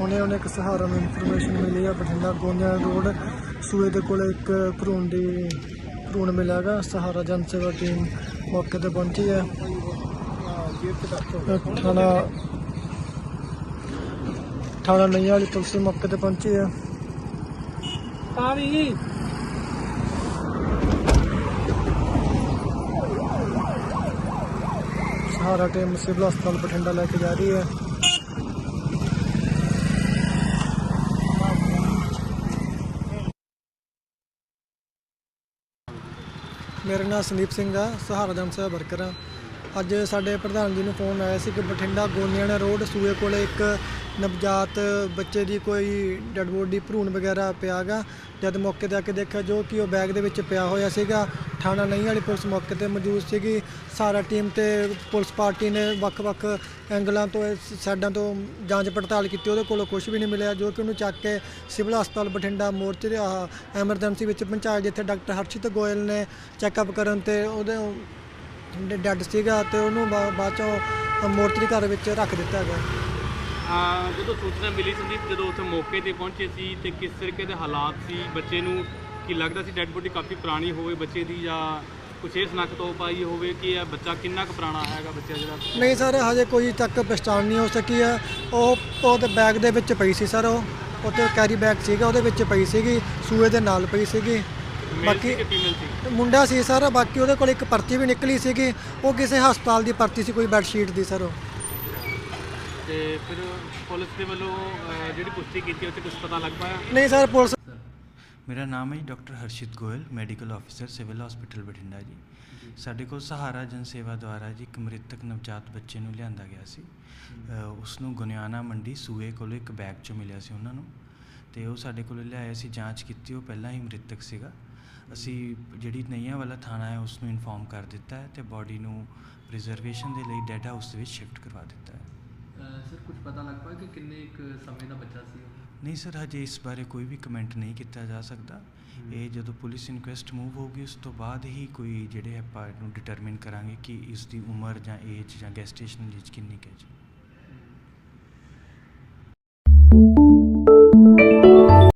ਹੁਣੇ ਉਹਨੇ ਇੱਕ ਸਹਾਰਾ ਨੂੰ ਇਨਫੋਰਮੇਸ਼ਨ ਮਿਲੀ ਆ, ਬਠਿੰਡਾ ਗੋਨਿਆ ਰੋਡ, ਸੂਏ ਦੇ ਕੋਲ ਇੱਕ ਭਰੂਣ ਦੀ, ਭਰੂਣ ਮਿਲਿਆਗਾ ਸਹਾਰਾ ਜਨ ਸੇਵਾ ਟੀਮ ਮੌਕੇ ਤੇ ਪਹੁੰਚੀ ਹੈ। ਥਾਣਾ ਥਾਣਾ ਨਈਆਂ ਵਾਲੀ ਪੁਲਿਸ ਮੌਕੇ ਤੇ ਪਹੁੰਚੀ ਹੈ। ਆ ਵੀ ਸਹਾਰਾ ਟੀਮ ਸਿਵਲ ਹਸਪਤਾਲ ਬਠਿੰਡਾ ਲੈ ਕੇ ਜਾ ਰਹੀ ਹੈ। ਮੇਰਾ ਨਾਮ ਸੰਦੀਪ ਸਿੰਘ ਆ, ਸਹਾਰਾ ਜਨ ਸੇਵਾ ਵਰਕਰ ਆ। ਅੱਜ ਸਾਡੇ ਪ੍ਰਧਾਨ ਜੀ ਨੂੰ ਫੋਨ ਆਇਆ ਸੀ ਕਿ ਬਠਿੰਡਾ ਗੋਨਿਆਣਾ ਰੋਡ ਸੂਏ ਕੋਲੇ ਇੱਕ ਨਵਜਾਤ ਬੱਚੇ ਦੀ ਕੋਈ ਡੈਡ ਬੋਡੀ ਭਰੂਣ ਵਗੈਰਾ ਪਿਆਗਾ। ਜਦ ਮੌਕੇ ਤੇ ਆ ਕੇ ਦੇਖਿਆ ਜੋ ਕਿ ਉਹ ਬੈਗ ਦੇ ਵਿੱਚ ਪਿਆ ਹੋਇਆ ਸੀਗਾ, ਥਾਣਾ ਨਹੀਂ ਵਾਲੀ ਪੁਲਿਸ ਮੌਕੇ ਤੇ ਮੌਜੂਦ ਸੀਗੀ। ਸਾਰਾ ਟੀਮ ਤੇ ਪੁਲਿਸ ਪਾਰਟੀ ਨੇ ਵੱਖ-ਵੱਖ ਐਂਗਲਾਂ ਤੋਂ, ਸਾਈਡਾਂ ਤੋਂ ਜਾਂਚ ਪੜਤਾਲ ਕੀਤੀ। ਉਹਦੇ ਕੋਲੋਂ ਕੁਝ ਵੀ ਨਹੀਂ ਮਿਲਿਆ, ਜੋ ਕਿ ਉਹਨੂੰ ਚੱਕ ਕੇ ਸਿਵਲ ਹਸਪਤਾਲ ਬਠਿੰਡਾ ਮੋਰਚੇ ਆਹ ਐਮਰਜੈਂਸੀ ਵਿੱਚ ਪਹੁੰਚਾਇਆ, ਜਿੱਥੇ ਡਾਕਟਰ ਹਰਸ਼ਿਤ ਗੋਇਲ ਨੇ ਚੈੱਕਅਪ ਕਰਨ ਤੇ ਉਹਦੇ ਡੈੱਡ ਸੀਗਾ ਤੇ ਉਹਨੂੰ ਬਾ- ਬਾਅਦ ਚੋਂ ਮੋਰਚਰੀ ਘਰ ਵਿੱਚ ਰੱਖ ਦਿੱਤਾ ਗਿਆ। ਜਦੋਂ ਸੂਚਨਾ ਮਿਲੀ ਸੰਦੀਪ ਜਦੋਂ ਉੱਥੇ ਮੌਕੇ ਤੇ ਪਹੁੰਚੇ ਸੀ ਤੇ ਕਿਸ ਤਰੀਕੇ ਦੇ ਹਾਲਾਤ ਸੀ ਬੱਚੇ ਨੂੰ ਕੀ ਲੱਗਦਾ ਸੀ ਡੈੱਡ ਬੋਡੀ ਕਾਫੀ ਪੁਰਾਣੀ ਹੋਵੇ ਬੱਚੇ ਦੀ ਜਾਂ ਕੁਛ ਇਹ ਸਨਖਤ ਹੋ ਪਾਈ ਹੋਵੇ ਕਿ ਇਹ ਬੱਚਾ ਕਿੰਨਾ ਕੁ ਪੁਰਾਣਾ ਹੈਗਾ ਬੱਚਾ ਜਿਹੜਾ? ਨਹੀਂ ਸਰ ਹਜੇ ਕੋਈ ਤੱਕ ਪਛਾਣ ਨਹੀਂ ਹੋ ਸਕੀ ਹੈ। ਉਹ ਉਹਦੇ ਬੈਗ ਦੇ ਵਿੱਚ ਪਈ ਸੀ ਸਰ ਉਹ। ਉੱਤੇ ਕੈਰੀ ਬੈਗ ਸੀਗਾ ਉਹਦੇ ਵਿੱਚ ਪਈ ਸੀਗੀ ਸੂਏ ਦੇ ਨਾਲ ਪਈ ਸੀਗੀ। ਬਾਕੀ ਮੁੰਡਾ ਸੀ ਸਰ ਬਾਕੀ ਉਹਦੇ ਕੋਲ ਇੱਕ ਪਰਚੀ ਵੀ ਨਿਕਲੀ ਸੀਗੀ। ਉਹ ਕਿਸੇ ਹਸਪਤਾਲ ਦੀ ਪਰਚੀ ਸੀ ਕੋਈ ਬੈੱਡ ਸ਼ੀਟ ਦੀ ਸਰ ਉਹ। ਤੇ ਫਿਰ ਪੁਲਿਸ ਦੇ ਵੱਲੋਂ ਅਹ, ਜਿਹੜੀ ਪੁਸ਼ਟੀ ਕੀਤੀ ਉੱਥੇ ਕੁਝ ਪਤਾ ਲੱਗ ਪਾਇਆ? ਨਹੀਂ ਸਰ ਪੁਲਿਸ ਮੇਰਾ ਨਾਮ ਹੈ doctor Harshit Goyal medical officer civil hospital Bathinda ji. ਸਾਡੇ ਕੋਲ ਸਹਾਰਾ ਜਨ ਸੇਵਾ ਦੁਆਰਾ ਜੀ ਇੱਕ ਮ੍ਰਿਤਕ ਨਵਜਾਤ ਬੱਚੇ ਨੂੰ ਲਿਆਂਦਾ ਗਿਆ ਸੀ। ਉਸ ਨੂੰ ਗੁਨਿਆਣਾ ਮੰਡੀ ਸੂਏ ਕੋਲ ਇੱਕ ਬੈਗ 'ਚੋਂ ਮਿਲਿਆ ਸੀ ਉਹਨਾਂ ਨੂੰ। ਤੇ ਉਹ ਸਾਡੇ ਕੋਲ ਲਿਆਇਆ ਸੀ ਜਾਂਚ ਕੀਤੀ ਉਹ ਪਹਿਲਾਂ ਹੀ ਮ੍ਰਿਤਕ ਸੀਗਾ। ਅਸੀਂ ਜਿਹੜੀ ਨਈਆਂ ਵਾਲਾ ਥਾਣਾ ਹੈ ਉਸ ਨੂੰ ਇਨਫੋਰਮ ਕਰ ਦਿੱਤਾ ਹੈ ਤੇ ਬਾਡੀ ਨੂੰ ਪ੍ਰੀਜ਼ਰਵੇਸ਼ਨ ਦੇ ਲਈ ਡੈਡ ਹਾਊਸ ਦੇ ਵਿੱਚ ਸ਼ਿਫਟ ਕਰਵਾ ਦਿੱਤਾ ਹੈ। ਸਰ ਕੁਝ ਪਤਾ ਲੱਗ ਪਾਇਆ ਕਿ ਕਿੰਨੇ ਇੱਕ ਸਮੇਂ ਦਾ ਬੱਚਾ ਸੀ ਉਹ? ਨਹੀਂ ਸਰ ਹਜੇ ਇਸ ਬਾਰੇ ਕੋਈ ਵੀ ਕਮੈਂਟ ਨਹੀਂ ਕੀਤਾ ਜਾ ਸਕਦਾ। ਇਹ ਜਦੋਂ ਪੁਲਿਸ ਇਨਕੁਐਸਟ ਮੂਵ ਹੋਊਗੀ ਉਸ ਤੋਂ ਬਾਅਦ ਹੀ ਕੋਈ ਜਿਹੜੇ ਆਪਾਂ ਇਹਨੂੰ ਡਿਟਰਮਿਨ ਕਰਾਂਗੇ ਕਿ ਇਸ ਦੀ ਉਮਰ ਜਾਂ ਏਜ ਜਾਂ ਗੈਸਟੇਸ਼ਨ ਏਜ ਕਿੰਨੀ ਕੁ ਹੈ ਜੀ।